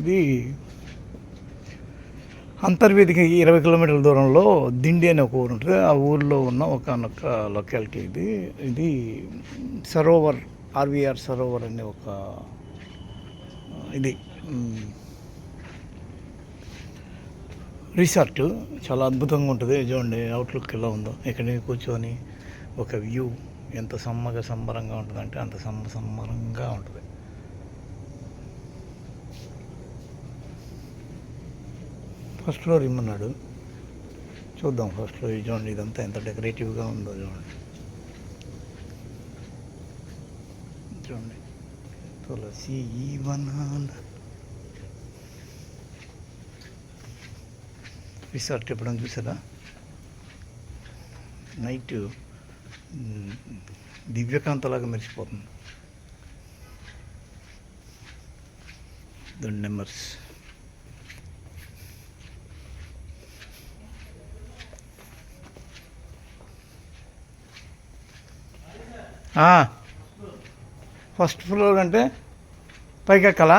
ఇది అంతర్వేదికి ఇరవై కిలోమీటర్ల దూరంలో దిండి అనే ఒక ఊరు ఉంటుంది. ఆ ఊరిలో ఉన్న ఒక లొకాలిటీ ఇది. ఇది సరోవర్ ఆర్వీఆర్ సరోవర్ అనే ఒక ఇది. రిసార్ట్. చాలా అద్భుతంగా ఉంటుంది. చూడండి అవుట్లుక్ ఎలా ఉందో. ఇక్కడ కూర్చొని ఒక వ్యూ. ఎంత సమ్మగా సంబరంగా ఉంటుందంటే అంత సమ్మ సంబరంగా ఉంటుంది. ఫస్ట్ ఫ్లోర్ ఇమ్మన్నాడు. చూద్దాం ఫస్ట్ ఫ్లోర్ ఇది చూడండి ఇదంతా ఎంత డెకరేటివ్గా ఉందో చూడండి. చూడండి. తులసి వనాల రిసార్ట్ ఎప్పుడైనా చూసారా? నైట్ దివ్యకాంతలాగా మెరిసిపోతుంది. రెండు నెంబర్స్ ఫస్ట్ ఫ్లోర్ అంటే పైకి ఎక్కాలా